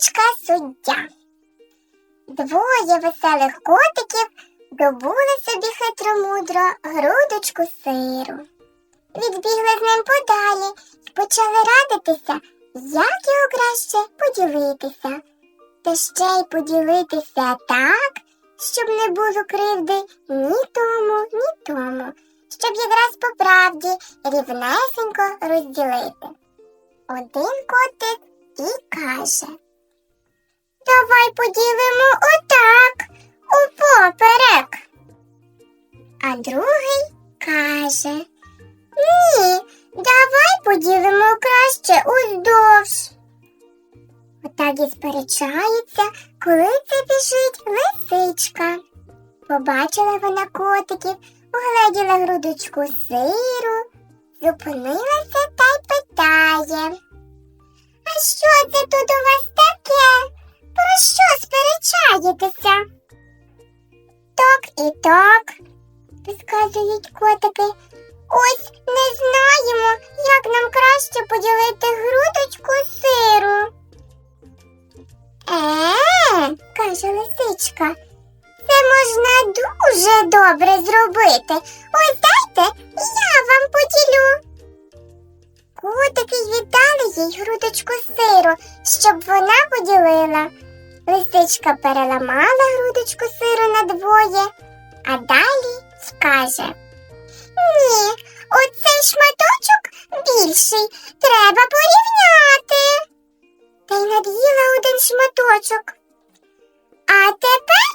лисичка суддя. Двоє веселих котиків добули собі хитромудро грудочку сиру. Відбігли з ним подалі і почали радитися, як його краще поділитися. Та ще й поділитися так, щоб не було кривди ні тому, ні тому, щоб якраз по правді рівнесенько розділити. Один котик і каже Давай поділимо отак, упоперек. А другий каже Ні, давай поділимо краще уздовж. Отак і сперечаються, коли це біжить лисичка. Побачила вона котиків, угледіла грудочку сиру, зупинилася та й питає. А що це тут у вас сперечаєтеся? Так і так, розказують котики. Ось не знаємо, як нам краще поділити грудочку сиру. Е, каже лисичка, це можна дуже добре зробити. Ось дайте, я вам поділю. Котики віддали їй грудочку сиру, щоб вона поділила. Лисичка переламала грудочку сиру на двоє, а далі скаже Ні, оцей шматочок більший, треба порівняти. Та й над'їла один шматочок. А тепер,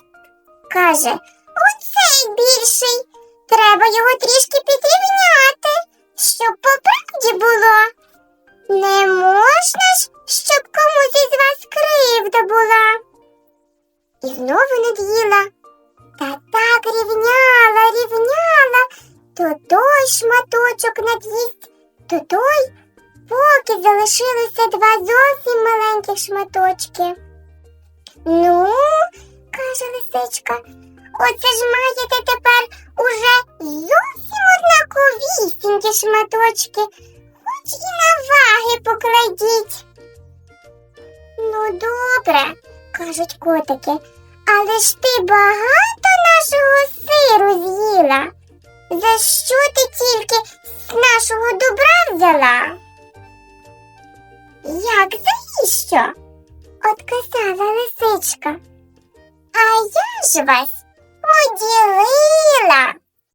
каже, оцей більший, треба його трішки підрівняти, щоб по правді було. Не можна ж, шматочок над'їсть, то той, поки залишилося два зовсім маленьких шматочки. Ну, каже лисичка, оце ж маєте тепер уже зовсім однаковісінькі шматочки, хоч і на ваги покладіть. Ну, добре, кажуть котики, але ж ти багато нашого сиру з'їла. За що ти тільки з нашого добра взяла? Як за що? Отказала лисичка. А я ж вас поділила.